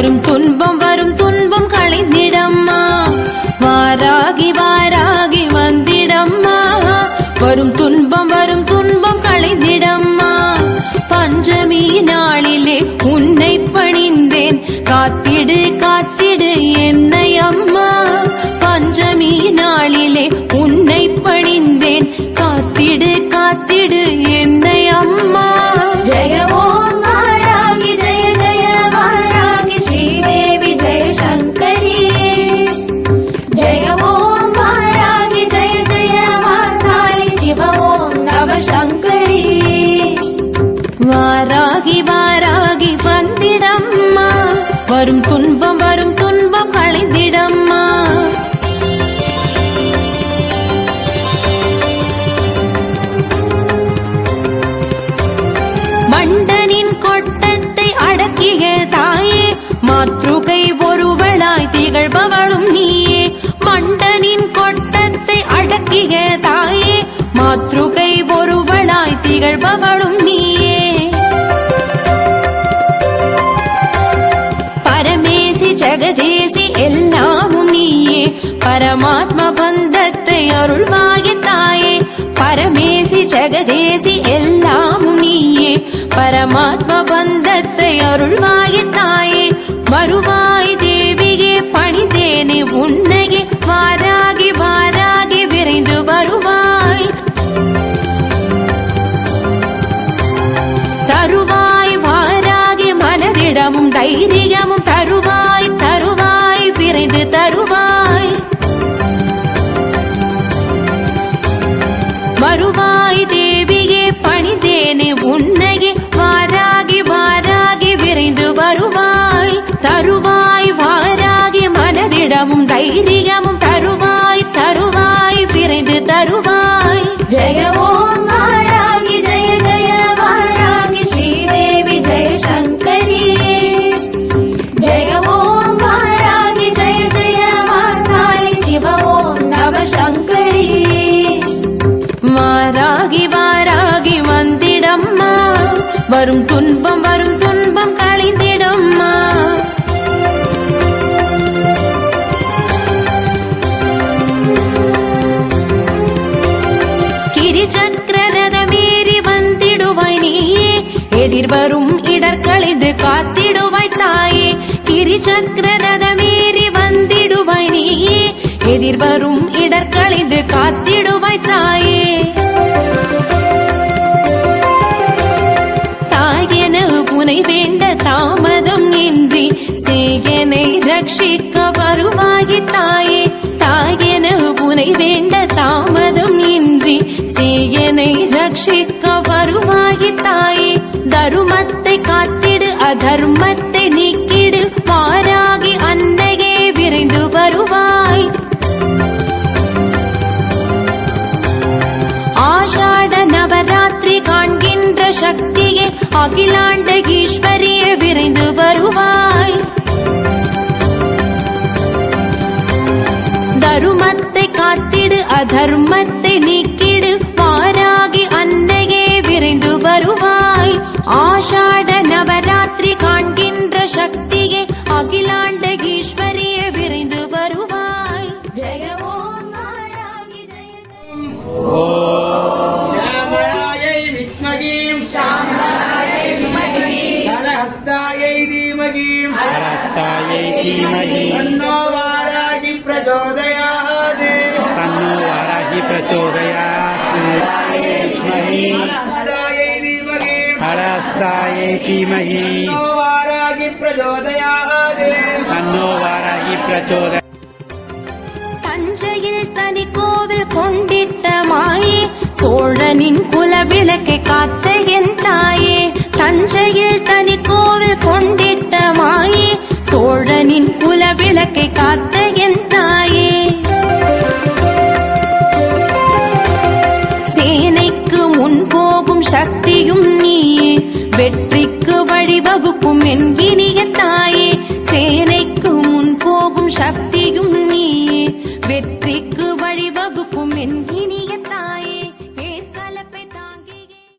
வரும் துன்பம் வரும் துன்பம் களைந்திடம்மா. வாராகி வாராகி வந்திடம்மா. வரும் துன்பம் வரும் துன்பம் களைந்திடம்மா. பஞ்சமீனா ஜெகதேசி எல்லாமும் நீயே. பரமாத்ம பந்தத்தை அருள்வாகி தாயே. பரமேசி ஜெகதேசி எல்லாமும் நீயே. பரமாத்ம பந்தத்தை அருள்வாகி தாயே. வருவா வீரமும் தைரியமும் தருவாய் தருவாய் விரைந்து தருவாய். ஜெயமோ மாராகி ஜெய ஜெய மாராகி ஸ்ரீதேவி ஜெய சங்கரி ஜெயமோ மாராகி ஜெய ஜெய மாராகி சிவமோ நம சங்கரி மாராகி வரும் துன்பம் வரும் தருமத்தை காத்திடு அதர்மத்தை நீக்கிடு பாராகி அன்னையே விரைந்து வருவாய். ஆஷாட நவராத்திரி காண்கின்ற சக்தியே அகிலாண்ட ஈஸ்வரியே விரைந்து வருவாய். தருமத்தை காத்திடு அதர்மத்தை நீக்கி हरहस्तायै धीमगीं हरस्तायै धीमहि तन्नो वारागि प्रचोदयात् तन्नो वाराहि प्रचोदयात् हरहस्तायै धीमगीं हरस्तायै धीमहि तन्नो वारागि प्रचोदयात् तन्नो वाराहि प्रचोदयात् தஞ்சையில் தனி கோவில் கொண்டிட்ட மாயே சோழனின் குல விளக்கை காத்த என் தாயே காத்த என்